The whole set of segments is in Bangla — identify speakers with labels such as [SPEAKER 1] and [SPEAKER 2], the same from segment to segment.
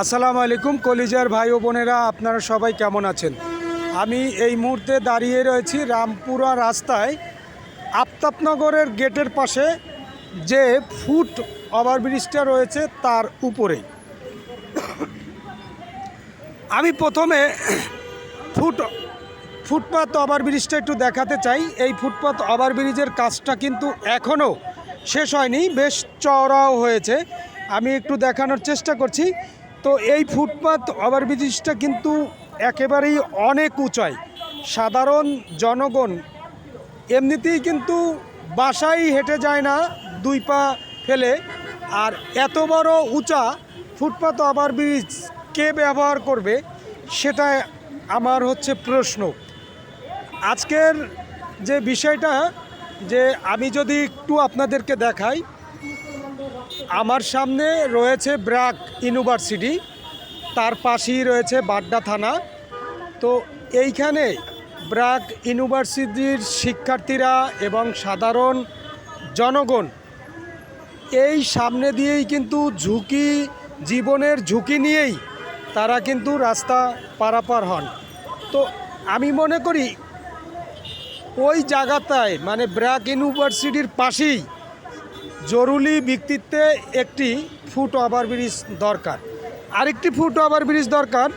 [SPEAKER 1] আসসালামু আলাইকুম, কলিজার ভাই ও বোনেরা, আপনারা সবাই কেমন আছেন? আমি এই মুহূর্তে দাঁড়িয়ে রয়েছি রামপুরা রাস্তায়, আফতাবনগরের গেটের পাশে যে ফুট ওভারব্রিজটা রয়েছে তার উপরে। আমি প্রথমে ফুট ফুটপাথ ওভারব্রিজটা একটু দেখাতে চাই। এই ফুটপাথ ওভারব্রিজের কাজটা কিন্তু এখনও শেষ হয়নি, বেশ চওড়াও হয়েছে। আমি একটু দেখানোর চেষ্টা করছি। তো এই ফুটপাথ ওভারব্রিজটা কিন্তু একেবারেই অনেক উঁচাই। সাধারণ জনগণ এমনিতেই কিন্তু বাসায় হেঁটে যায় না, দুই পা ফেলে। আর এত বড় উঁচা ফুটপাথ ওভারব্রিজ কে ব্যবহার করবে সেটা আমার হচ্ছে প্রশ্ন। আজকের যে বিষয়টা যে আমি যদি একটু আপনাদেরকে দেখাই আমার সামনে রয়েছে ব্র্যাক ইউনিভার্সিটি, তার পাশেই রয়েছে বাড্ডা থানা। তো এইখানে ব্র্যাক ইউনিভার্সিটির শিক্ষার্থীরা এবং সাধারণ জনগণ, এই সামনে দিয়েই কিন্তু ঝুঁকি, জীবনের ঝুঁকি নিয়েই তারা কিন্তু রাস্তা পারাপার হন। তো আমি মনে করি, ওই জায়গাটায় মানে ব্র্যাক ইউনিভার্সিটির পাশেই জরুরি ভিত্তিতে একটি ফুট ওভার ব্রিজ দরকার। আরেকটি ফুট ওভার ব্রিজ দরকার,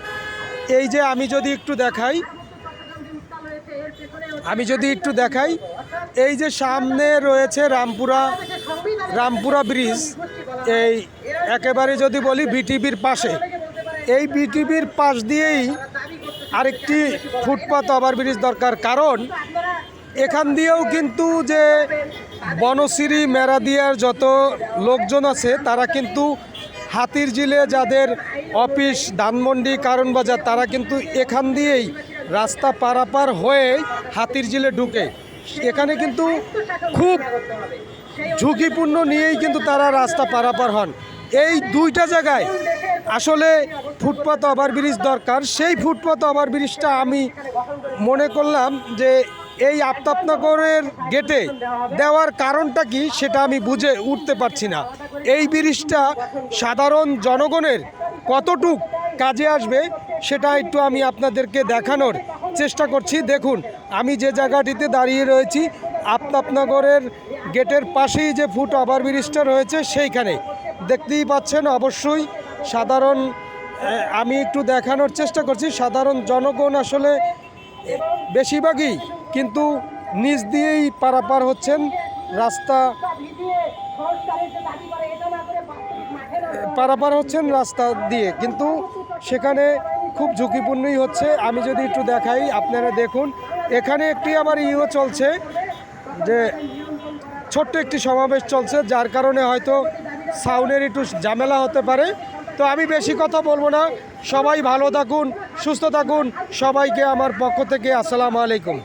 [SPEAKER 1] এই যে আমি যদি একটু দেখাই, আমি যদি একটু দেখাই, এই যে সামনে রয়েছে রামপুরা রামপুরা ব্রিজ, এই একেবারে যদি বলি বিটিভির পাশে, এই বিটিভির পাশ দিয়েই আরেকটি ফুটপাথ ওভার ব্রিজ দরকার। কারণ এখান দিয়েও কিন্তু যে বনশ্রী, মেরাদিয়ার যত লোকজন আছে, তারা কিন্তু হাতির জিলে যাদের অফিস, ধানমন্ডি কারণ বাজার তারা কিন্তু এখান দিয়েই রাস্তা পারাপার হয়ে হাতির জিলে ঢুকে। এখানে কিন্তু খুব ঝুঁকিপূর্ণ নিয়েই কিন্তু তারা রাস্তা পারাপার হন। এই দুইটা জায়গায় আসলে ফুটপাথ ওভারব্রিজ দরকার। সেই ফুটপাথ ওভারব্রিজটা আমি মনে করলাম যে এই আফতাবনগরের গেটে দেওয়ার কারণটা কি সেটা আমি বুঝে উঠতে পারছি না। এই ব্রিজটা সাধারণ জনগণের কতটুক কাজে আসবে সেটা একটু আমি আপনাদেরকে দেখানোর চেষ্টা করছি। দেখুন, আমি যে জায়গাটিতে দাঁড়িয়ে রয়েছি, আফতাবনগরের গেটের পাশেই যে ফুট ওভার ব্রিজটা রয়েছে সেইখানে। দেখতেই পাচ্ছেন অবশ্যই সাধারণ আমি একটু দেখানোর চেষ্টা করছি, সাধারণ জনগণ আসলে বেশিরভাগই কিন্তু নিচ দিয়েই পারাপার হচ্ছেন রাস্তা পারাপার হচ্ছেন রাস্তা দিয়ে। কিন্তু সেখানে খুব ঝুঁকিপূর্ণই হচ্ছে। আমি যদি একটু দেখাই, আপনারা দেখুন, এখানে একটি আবার ইও চলছে, যে ছোট্ট একটি সমাবেশ চলছে, যার কারণে হয়তো সাউন্ডের একটু ঝামেলা হতে পারে। তো আমি বেশি কথা বলব না। সবাই ভালো থাকুন, সুস্থ থাকুন। সবাইকে আমার পক্ষ থেকে আসসালামু আলাইকুম।